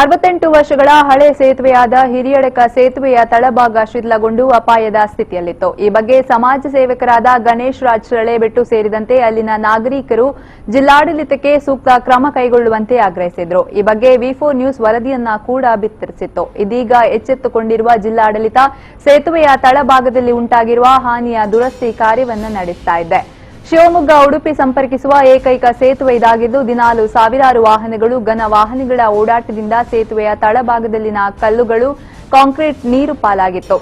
ಅರವತ್ತೆಂಟು ವರ್ಷಗಳ ಹಳೆ ಸೇತುವೆಯಾದ ಹಿರಿಯಡಕ ಸೇತುವೆಯ ತಳಭಾಗ ಶಿಥಿಲಗೊಂಡು ಅಪಾಯದ ಸ್ಥಿತಿಯಲ್ಲಿತ್ತು. ಈ ಬಗ್ಗೆ ಸಮಾಜ ಸೇವಕರಾದ ಗಣೇಶ್ ರಾಜ್ ಬಿಟ್ಟು ಸೇರಿದಂತೆ ಅಲ್ಲಿನ ನಾಗರಿಕರು ಜಿಲ್ಲಾಡಳಿತಕ್ಕೆ ಸೂಕ್ತ ಕ್ರಮ ಕೈಗೊಳ್ಳುವಂತೆ ಆಗ್ರಹಿಸಿದ್ರು. ಈ ಬಗ್ಗೆ ವಿಫೋ ನ್ಯೂಸ್ ವರದಿಯನ್ನ ಕೂಡ ಬಿತ್ತರಿಸಿತ್ತು. ಇದೀಗ ಎಚ್ಚೆತ್ತುಕೊಂಡಿರುವ ಜಿಲ್ಲಾಡಳಿತ ಸೇತುವೆಯ ತಳಭಾಗದಲ್ಲಿ ಉಂಟಾಗಿರುವ ಹಾನಿಯ ದುರಸ್ತಿ ಕಾರ್ಯವನ್ನು ನಡೆಸ್ತಾ ಶಿವಮೊಗ್ಗ ಉಡುಪಿ ಸಂಪರ್ಕಿಸುವ ಏಕೈಕ ಸೇತುವೆ ಇದಾಗಿದ್ದು, ದಿನಾಲು ಸಾವಿರಾರು ವಾಹನಗಳು, ಘನ ವಾಹನಗಳ ಓಡಾಟದಿಂದ ಸೇತುವೆಯ ತಳಭಾಗದಲ್ಲಿನ ಕಲ್ಲುಗಳು ಕಾಂಕ್ರೀಟ್ ನೀರು ಪಾಲಾಗಿತ್ತು.